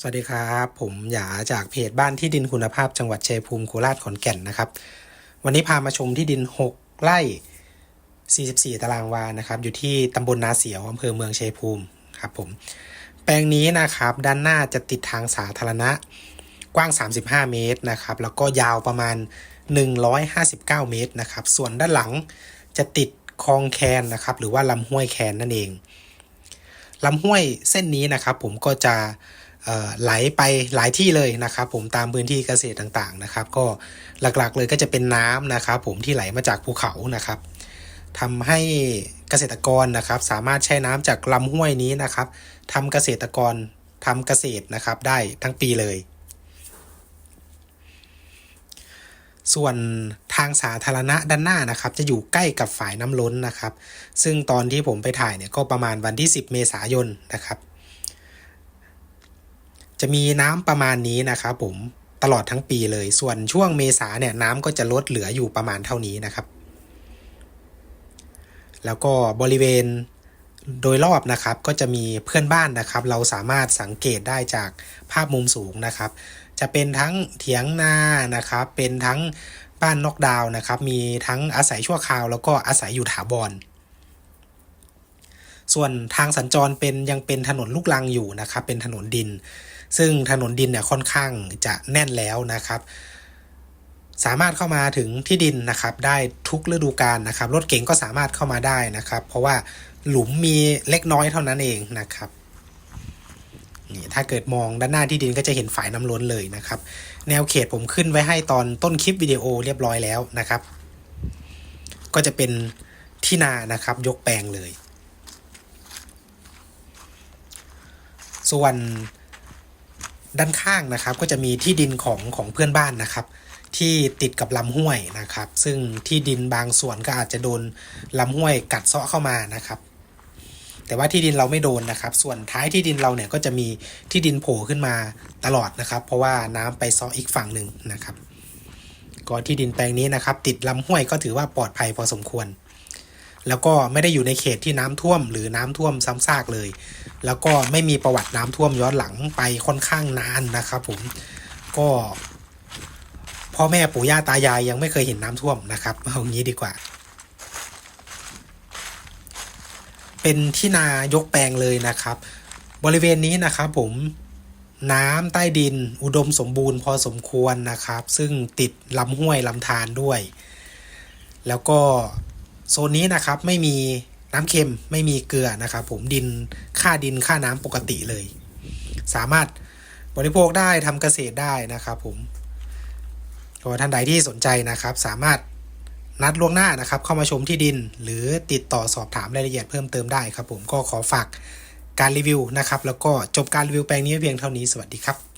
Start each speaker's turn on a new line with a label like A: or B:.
A: สวัสดีครับ ผมหยาจากเพจบ้านที่ดินคุณภาพจังหวัดชัยภูมิโคราชขอนแก่นนะครับ วันนี้พามาชมที่ดิน 6ไร่44 ตารางวานะครับ อยู่ที่ตำบลนาเสียวอำเภอเมืองชัยภูมิครับผมแปลงนี้นะครับด้านหน้าจะติดทางสาธารณะกว้าง 35 เมตรนะครับ แล้วก็ยาวประมาณ 159 เมตรนะครับ ส่วนด้านหลังจะติดคลองแคนนะครับ หรือว่าลำห้วยแคนนั่นเองลำห้วยเส้นนี้นะครับ ผมก็จะ ไหลไปหลายที่เลยนะครับผมตามพื้นที่เกษตรต่างๆนะครับ ก็หลักๆเลยก็จะเป็นน้ำนะครับ ผมที่ไหลมาจากภูเขานะครับทำให้เกษตรกรนะครับ สามารถใช้น้ำจากลำห้วยนี้นะครับทำเกษตรกรทำเกษตรนะครับได้ทั้งปีเลย ส่วนทางสาธารณะด้านหน้านะครับ จะอยู่ใกล้กับฝายน้ำล้นนะครับ ซึ่งตอนที่ผมไปถ่ายเนี่ยก็ประมาณวันที่ 10 เมษายนนะครับ จะมีน้ำประมาณนี้นะครับผมตลอดทั้งปีเลย ส่วนช่วงเมษาเนี่ยน้ำก็จะลดเหลืออยู่ประมาณเท่านี้นะครับ แล้วก็บริเวณโดยรอบนะครับก็จะมีเพื่อนบ้านนะครับ เราสามารถสังเกตได้จากภาพมุมสูงนะครับ จะเป็นทั้งเถียงนานะครับ เป็นทั้งบ้านนอกดาวน์นะครับ มีทั้งอาศัยชั่วคราว แล้วก็อาศัยอยู่ถาวร ส่วนทางสัญจรเป็นยังเป็นถนนลูกรังอยู่นะครับ เป็นถนนดิน ซึ่งถนนดินเนี่ยค่อนข้างจะแน่นแล้วนะครับ สามารถเข้ามาถึงที่ดินนะครับ ได้ทุกฤดูกาลนะครับ รถเก๋งก็สามารถเข้ามาได้นะครับ เพราะว่าหลุมมีเล็กน้อยเท่านั้นเองนะครับนี่ถ้าเกิดมองด้านหน้าที่ดินก็จะเห็นฝายน้ำล้นเลยนะครับ แนวเขตผมขึ้นไว้ให้ตอนต้นคลิปวิดีโอเรียบร้อยแล้วนะครับ ก็จะเป็นที่นานะครับยกแปลงเลย ส่วนด้านข้างนะครับก็จะมีที่ดินของของเพื่อนบ้านนะครับ ที่ติดกับลำห้วยนะครับ ซึ่งที่ดินบางส่วนก็อาจจะโดนลำห้วยกัดเซาะเข้ามานะครับ แต่ว่าที่ดินเราไม่โดนนะครับ ส่วนท้ายที่ดินเราเนี่ยก็จะมีที่ดินโผล่ขึ้นมาตลอดนะครับ เพราะว่าน้ำไปเซาะอีกฝั่งหนึ่งนะครับก็ที่ดินแปลงนี้นะครับ ติดลำห้วยก็ถือว่าปลอดภัยพอสมควร แล้วก็ไม่ได้อยู่ในเขตที่น้ำท่วม หรือน้ำท่วมซ้ำซากเลย แล้วก็ไม่มีประวัติน้ำท่วมย้อนหลังไปค่อนข้างนานนะครับผมก็พ่อแม่ปู่ย่าตายายยังไม่เคยเห็นน้ำท่วมนะครับเอางี้ดีกว่า เป็นที่นายกแปลงเลยนะครับ บริเวณนี้นะครับผมน้ำใต้ดินอุดมสมบูรณ์พอสมควรนะครับ ซึ่งติดลำห้วยลำธารด้วย แล้วก็ โซนนี้นะครับไม่มีน้ำเค็มไม่มีเกลือนะครับผมดินค่าดินค่าน้ำปกติเลย สามารถบริโภคได้ทำเกษตรได้นะครับผมก็ท่านใดที่สนใจนะครับ สามารถนัดล่วงหน้านะครับ เข้ามาชมที่ดิน หรือติดต่อสอบถามรายละเอียดเพิ่มเติมได้ครับ ผมก็ขอฝากการรีวิวนะครับ แล้วก็จบการรีวิวแปลงนี้เพียงเท่านี้สวัสดีครับ